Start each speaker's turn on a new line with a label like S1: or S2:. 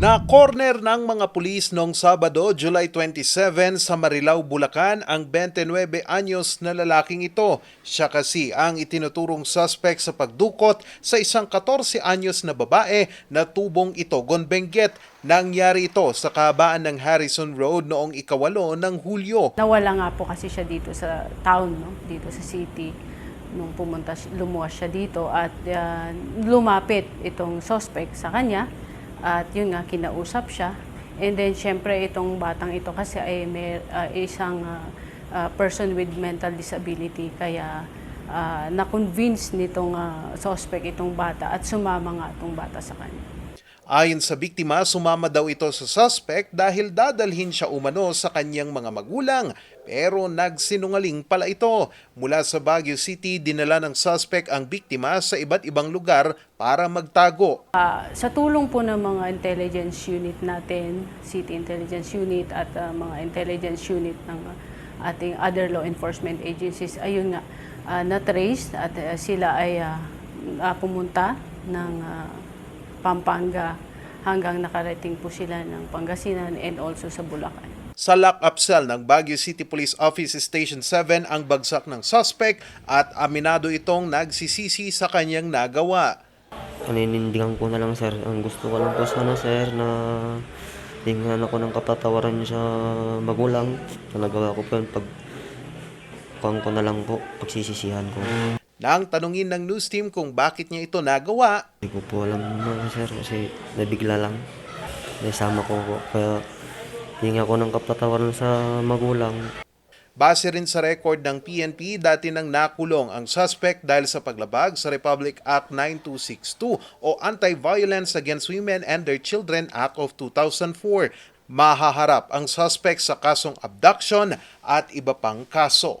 S1: Na corner ng mga pulis noong Sabado, July 27 sa Marilao, Bulacan ang 29 anyos na lalaking ito. Siya kasi ang itinuturong suspect sa pagdukot sa isang 14 anyos na babae na tubong itogon Benguet. Nangyari ito sa kabaan ng Harrison Road noong ikawalo ng Hulyo.
S2: Nawala nga po kasi siya dito sa town, no? dito sa city nung pumunta lumuwas siya dito at uh, lumapit itong suspect sa kanya at yun nga kinausap siya and then syempre itong batang ito kasi ay may uh, isang uh, uh, person with mental disability kaya uh, na-convince nitong uh, suspect itong bata at sumama nga itong bata sa kanya.
S1: Ayon sa biktima, sumama daw ito sa suspect dahil dadalhin siya umano sa kanyang mga magulang. Pero nagsinungaling pala ito. Mula sa Baguio City, dinala ng suspect ang biktima sa iba't ibang lugar para magtago.
S2: Ah, sa tulong po ng mga intelligence unit natin, City Intelligence Unit at ah, mga intelligence unit ng ating other law enforcement agencies, ayun nga, ah, na-trace at ah, sila ay ah, pumunta ng ah, Pampanga hanggang nakarating po sila ng Pangasinan and also sa Bulacan.
S1: Sa lock-up cell ng Baguio City Police Office Station 7 ang bagsak ng suspect at aminado itong nagsisisi sa kanyang nagawa.
S3: Paninindigan ko na lang sir. Ang gusto ko lang po sana sir na tingnan ako ng kapatawaran sa magulang. Na nagawa ko po yun pag kuhan ko na lang po, pagsisisihan ko.
S1: Nang tanungin ng news team kung bakit niya ito nagawa,
S3: Hindi ko po alam na sir kasi nabigla lang. Naisama ko po. Kaya hinga ko ng kapatawaran sa magulang.
S1: Base rin sa record ng PNP, dati nang nakulong ang suspect dahil sa paglabag sa Republic Act 9262 o Anti-Violence Against Women and Their Children Act of 2004. Mahaharap ang suspect sa kasong abduction at iba pang kaso.